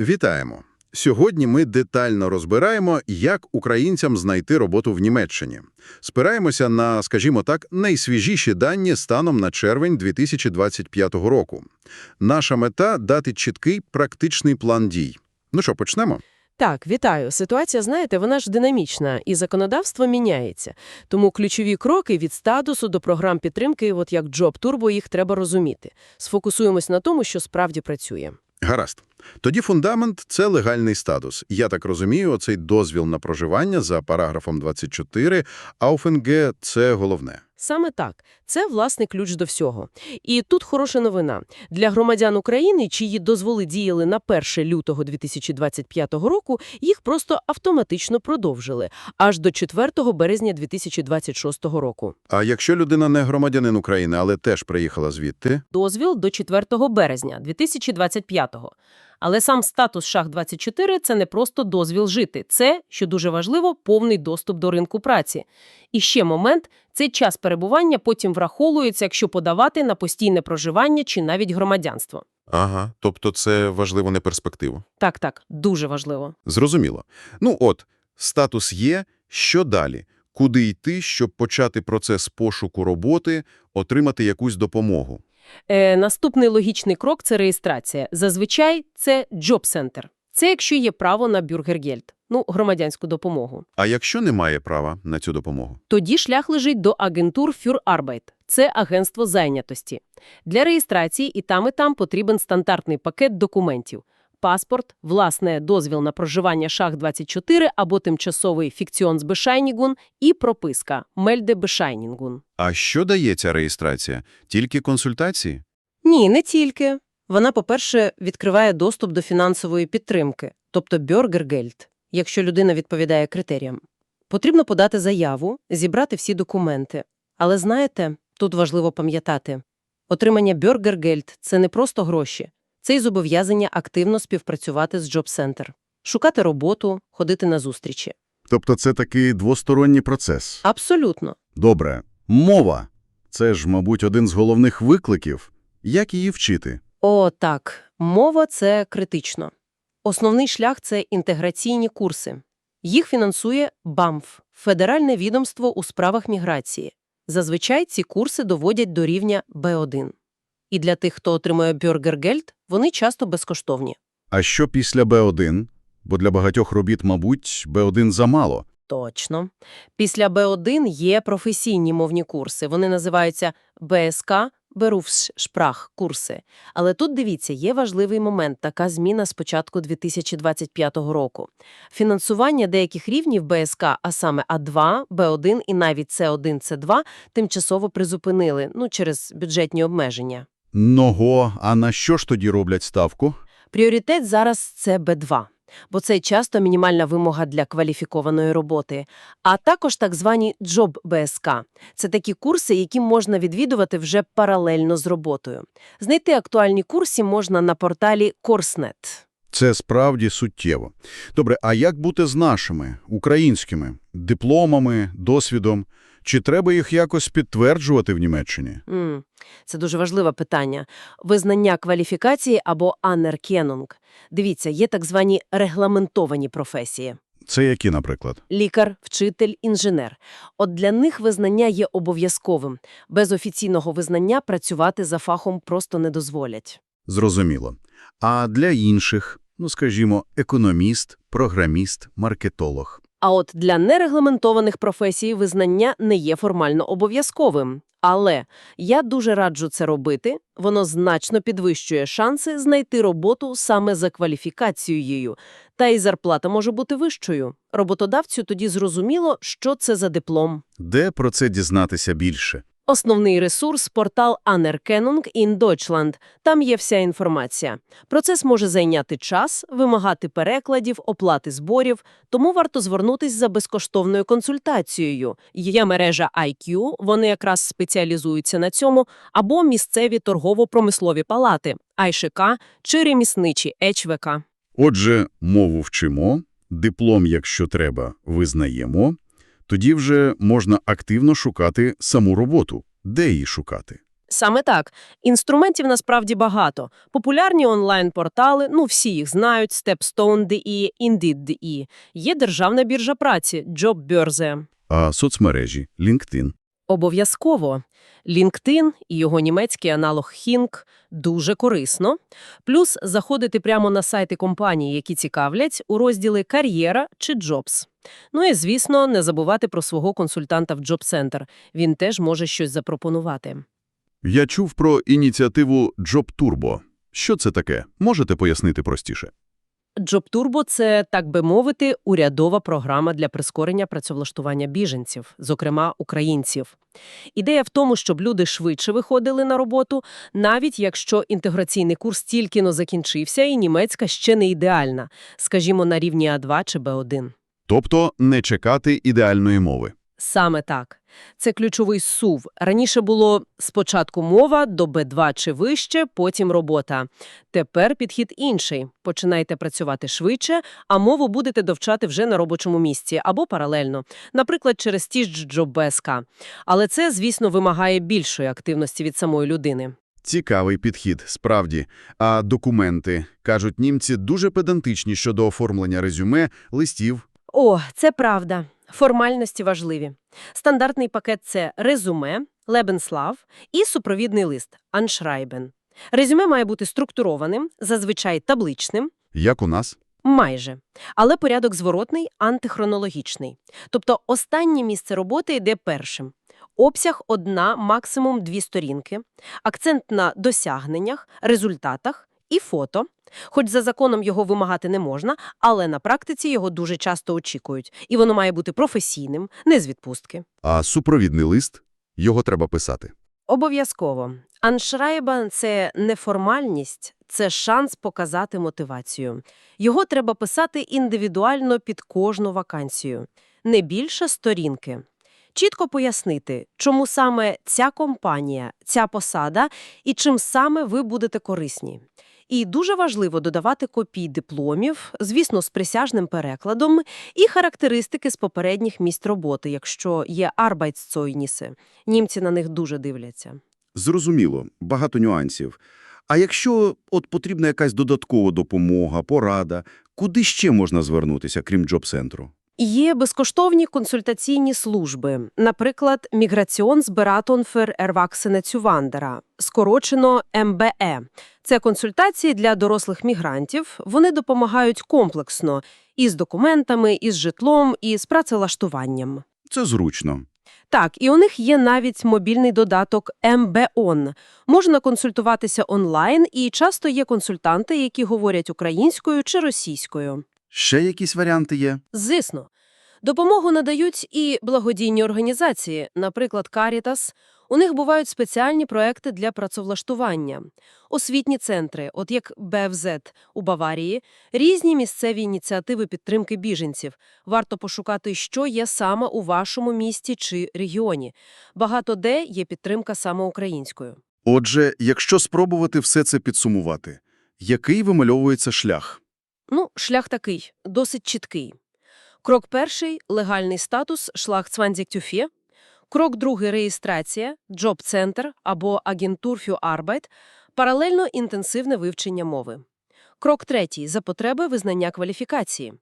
Вітаємо! Сьогодні ми детально розбираємо, як українцям знайти роботу в Німеччині. Спираємося на, скажімо так, найсвіжіші дані станом на червень 2025 року. Наша мета – дати чіткий практичний план дій. Ну що, почнемо? Так, вітаю. Ситуація, знаєте, вона ж динамічна, і законодавство міняється. Тому ключові кроки від статусу до програм підтримки, от як Job Turbo, їх треба розуміти. Сфокусуємось на тому, що справді працює. Гаразд. Тоді фундамент – це легальний статус. Я так розумію, оцей дозвіл на проживання за параграфом 24, ФНГ – це головне. Саме так. Це, власне, ключ до всього. І тут хороша новина. Для громадян України, чиї дозволи діяли на 1 лютого 2025 року, їх просто автоматично продовжили аж до 4 березня 2026 року. А якщо людина не громадянин України, але теж приїхала звідти? дозвіл до 4 березня 2025-го. Але сам статус Шах-24 – це не просто дозвіл жити. Це, що дуже важливо, повний доступ до ринку праці. І ще момент – цей час перебування потім враховується, якщо подавати на постійне проживання чи навіть громадянство. Ага, тобто це важливо не перспективу. Так-так, дуже важливо. Зрозуміло. Ну от, статус є, що далі? Куди йти, щоб почати процес пошуку роботи, отримати якусь допомогу? Е, наступний логічний крок – це реєстрація. Зазвичай це джоб-центр. Це якщо є право на бюргергельд, ну, громадянську допомогу. А якщо немає права на цю допомогу? Тоді шлях лежить до агентур Arbeit. Це агентство зайнятості. Для реєстрації і там, і там потрібен стандартний пакет документів. Паспорт, власне, дозвіл на проживання Шах-24 або тимчасовий Фікціонсбешайнігун і прописка Мельдебешайнінгун. А що дає ця реєстрація? Тільки консультації? Ні, не тільки. Вона, по-перше, відкриває доступ до фінансової підтримки, тобто бюргергельд, якщо людина відповідає критеріям. Потрібно подати заяву, зібрати всі документи. Але знаєте, тут важливо пам'ятати, отримання бюргергельд – це не просто гроші, це й зобов'язання активно співпрацювати з джоб-центр, шукати роботу, ходити на зустрічі. Тобто це такий двосторонній процес. Абсолютно. Добре. Мова. Це ж, мабуть, один з головних викликів. Як її вчити? О, так. Мова – це критично. Основний шлях – це інтеграційні курси. Їх фінансує БАМФ – Федеральне відомство у справах міграції. Зазвичай ці курси доводять до рівня Б1. І для тих, хто отримує бюргергельд, вони часто безкоштовні. А що після Б1? Бо для багатьох робіт, мабуть, Б1 замало. Точно. Після Б1 є професійні мовні курси. Вони називаються БСК – Berufssprach курси. Але тут, дивіться, є важливий момент – така зміна з початку 2025 року. Фінансування деяких рівнів БСК, а саме А2, Б1 і навіть С1, С2 тимчасово призупинили, ну, через бюджетні обмеження. Ного, а на що ж тоді роблять ставку? Пріоритет зараз – це Б2, бо це часто мінімальна вимога для кваліфікованої роботи, а також так звані Job БСК. Це такі курси, які можна відвідувати вже паралельно з роботою. Знайти актуальні курси можна на порталі Coursenet. Це справді суттєво. Добре, а як бути з нашими, українськими, дипломами, досвідом? Чи треба їх якось підтверджувати в Німеччині? М, Це дуже важливе питання. Визнання кваліфікації або «Anerkennung». Дивіться, є так звані регламентовані професії. Це які, наприклад? Лікар, вчитель, інженер. От для них визнання є обов'язковим. Без офіційного визнання працювати за фахом просто не дозволять. Зрозуміло. А для інших, ну скажімо, економіст, програміст, маркетолог. А от для нерегламентованих професій визнання не є формально обов'язковим. Але я дуже раджу це робити. Воно значно підвищує шанси знайти роботу саме за кваліфікацією. Та й зарплата може бути вищою. Роботодавцю тоді зрозуміло, що це за диплом. Де про це дізнатися більше? Основний ресурс – портал Anerkennung in Deutschland. Там є вся інформація. Процес може зайняти час, вимагати перекладів, оплати зборів, тому варто звернутись за безкоштовною консультацією. Є мережа IQ, вони якраз спеціалізуються на цьому, або місцеві торгово-промислові палати АйШК чи ремісничі ЕЧВК. Отже, мову вчимо, диплом, якщо треба, визнаємо, тоді вже можна активно шукати саму роботу. Де її шукати? Саме так. Інструментів насправді багато. Популярні онлайн-портали, ну всі їх знають, Stepstone.de, Indeed.de. Є державна біржа праці, JobBörse. А соцмережі, LinkedIn. Обов'язково. LinkedIn і його німецький аналог Hink дуже корисно. Плюс заходити прямо на сайти компаній, які цікавлять, у розділи «Кар'єра» чи «Джобс». Ну і, звісно, не забувати про свого консультанта в Джоб-центр. Він теж може щось запропонувати. Я чув про ініціативу Job Turbo. Що це таке? Можете пояснити простіше? JobTurbo – це, так би мовити, урядова програма для прискорення працевлаштування біженців, зокрема українців. Ідея в тому, щоб люди швидше виходили на роботу, навіть якщо інтеграційний курс тільки-но закінчився і німецька ще не ідеальна, скажімо, на рівні А2 чи Б1. Тобто не чекати ідеальної мови. Саме так. Це ключовий сув. Раніше було спочатку мова до Б2 чи вище, потім робота. Тепер підхід інший. Починайте працювати швидше, а мову будете довчати вже на робочому місці або паралельно, наприклад, через ті ж джоб-БСК. Але це, звісно, вимагає більшої активності від самої людини. Цікавий підхід, справді. А документи, кажуть німці, дуже педантичні щодо оформлення резюме, листів. О, це правда. Формальності важливі. Стандартний пакет – це резюме, лебенслав і супровідний лист – аншрайбен. Резюме має бути структурованим, зазвичай табличним, Як у нас? майже. Але порядок зворотний – антихронологічний. Тобто останнє місце роботи йде першим. Обсяг – одна, максимум дві сторінки. Акцент на досягненнях, результатах і фото. Хоч за законом його вимагати не можна, але на практиці його дуже часто очікують. І воно має бути професійним, не з відпустки. А супровідний лист? Його треба писати. Обов'язково. Аншрайбан – це не формальність, це шанс показати мотивацію. Його треба писати індивідуально під кожну вакансію. Не більше сторінки. Чітко пояснити, чому саме ця компанія, ця посада і чим саме ви будете корисні. І дуже важливо додавати копії дипломів, звісно, з присяжним перекладом, і характеристики з попередніх місць роботи, якщо є Arbeitszeugnisse. Німці на них дуже дивляться. Зрозуміло, багато нюансів. А якщо от потрібна якась додаткова допомога, порада, куди ще можна звернутися, крім джоб-центру? Є безкоштовні консультаційні служби, наприклад, für Erwachsene Zuwanderer, скорочено МБЕ. Це консультації для дорослих мігрантів. Вони допомагають комплексно і з документами, і з житлом, і з працевлаштуванням. Це зручно. Так, і у них є навіть мобільний додаток МБОН. Можна консультуватися онлайн, і часто є консультанти, які говорять українською чи російською. Ще якісь варіанти є? Звісно. Допомогу надають і благодійні організації, наприклад, Caritas. У них бувають спеціальні проекти для працевлаштування, освітні центри, от як БФЗ у Баварії, різні місцеві ініціативи підтримки біженців. Варто пошукати, що є саме у вашому місті чи регіоні. Багато де є підтримка саме українською. Отже, якщо спробувати все це підсумувати, який вимальовується шлях? Ну, шлях такий, досить чіткий. Крок перший – легальний статус, шлаг Цванзіктюфє. Крок другий – реєстрація, джоб-центр або агентур Arbeit, паралельно інтенсивне вивчення мови. Крок третій – за потреби визнання кваліфікації.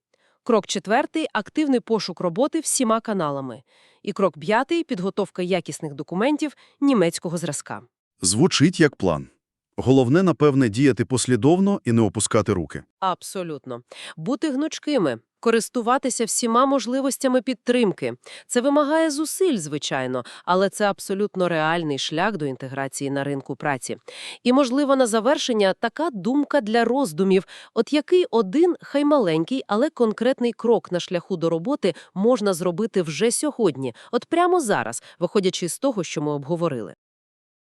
Крок четвертий – активний пошук роботи всіма каналами. І крок п'ятий – підготовка якісних документів німецького зразка. Звучить як план. Головне, напевне, діяти послідовно і не опускати руки. Абсолютно. Бути гнучкими, користуватися всіма можливостями підтримки. Це вимагає зусиль, звичайно, але це абсолютно реальний шлях до інтеграції на ринку праці. І, можливо, на завершення така думка для роздумів, от який один, хай маленький, але конкретний крок на шляху до роботи можна зробити вже сьогодні, от прямо зараз, виходячи з того, що ми обговорили.